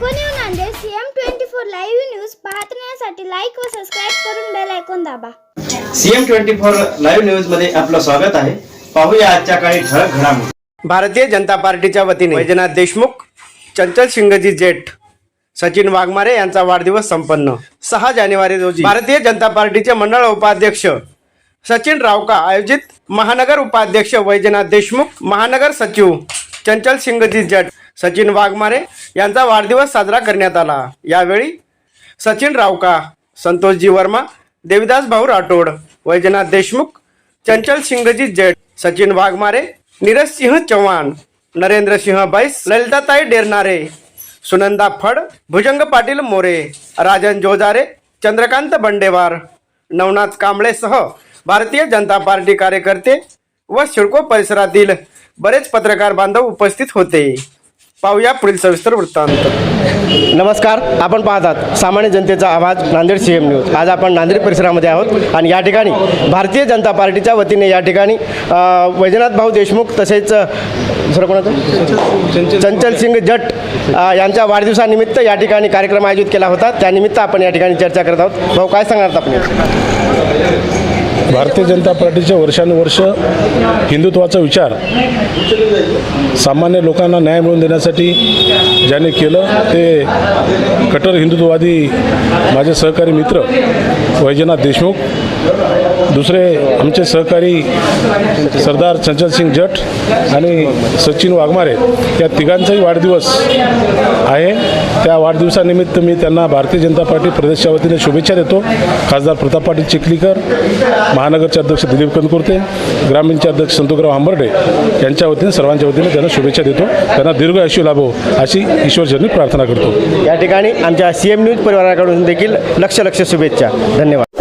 Nanded CM twenty four live news पाहण्यासाठी like व subscribe करून बेल ऐकून दाबा. सीएम ट्वेंटी फोर लाईव्ह न्यूजमध्ये आपलं स्वागत आहे. पाहूया आजच्या काही ठळक घडामोडी. भारतीय जनता पार्टीच्या वतीने वैजनाथ देशमुख चंचल सिंगजी जेठ सचिन वाघमारे यांचा वाढदिवस संपन्न. सहा जानेवारी रोजी भारतीय जनता पार्टीचे मंडळ उपाध्यक्ष सचिन रावका आयोजित महानगर उपाध्यक्ष वैजनाथ देशमुख महानगर सचिव चंचल सिंगजी जट सचिन वाघमारे यांचा वाढदिवस साजरा करण्यात आला. यावेळी सचिन रावका संतोषजी वर्मा देविदास भाऊ राठोड वैजनाथ देशमुख चंचल सिंगजी जेठ सचिन वाघमारे नीरज सिंह चव्हाण नरेंद्र सिंह बैस ललिताताई डेरनारे सुनंदा फड भुजंग पाटील मोरे राजन जोजारे चंद्रकांत बंडेवार नवनाथ कांबळेसह भारतीय जनता पार्टी कार्यकर्ते व शिडको परिसरातील बरेच पत्रकार बांधव उपस्थित होते. पाहूया पुढील सविस्तर वृत्तांत. नमस्कार आपण पाहतात सामान्य जनतेचा आवाज नांदेड सी एम न्यूज आज आपण नांदेड परिसरामध्ये आहोत आणि या ठिकाणी भारतीय जनता पार्टीच्या वतीने या ठिकाणी वैजनाथ भाऊ देशमुख तसेच दुसरं कोणाचं चंचल सिंग जट यांच्या वाढदिवसानिमित्त या ठिकाणी कार्यक्रम आयोजित केला होता. त्यानिमित्त आपण या ठिकाणी चर्चा करत आहोत. भाऊ काय सांगणार आपण भारतीय जनता पार्टीचे वर्षानुवर्ष हिंदुत्वाचा विचार सामान्य लोकांना न्याय मिळवून देण्यासाठी ज्याने केलं ते कट्टर हिंदुत्ववादी माझे सहकारी मित्र वैजनाथ देशमुख दुसरे आमचे सहकारी सरदार चंचलसिंग जट आणि सचिन वाघमारे या तिघांचाही वाढदिवस आहे. त्या वाढदिवसानिमित्त मी त्यांना भारतीय जनता पार्टी प्रदेशच्या वतीने शुभेच्छा देतो. खासदार प्रताप पाटील चिखलीकर महानगरचे अध्यक्ष दिलीप कंदकुर्ते ग्रामीणचे अध्यक्ष संतोषराव आंबर्डे यांच्या वतीने सर्वांच्या वतीने त्यांना शुभेच्छा देतो. त्यांना दीर्घ आयुष्य लाभो अशी ईश्वरचरणी प्रार्थना करतो. या ठिकाणी आमच्या सी एम न्यूज परिवाराकडून देखील लक्ष लक्ष शुभेच्छा. धन्यवाद.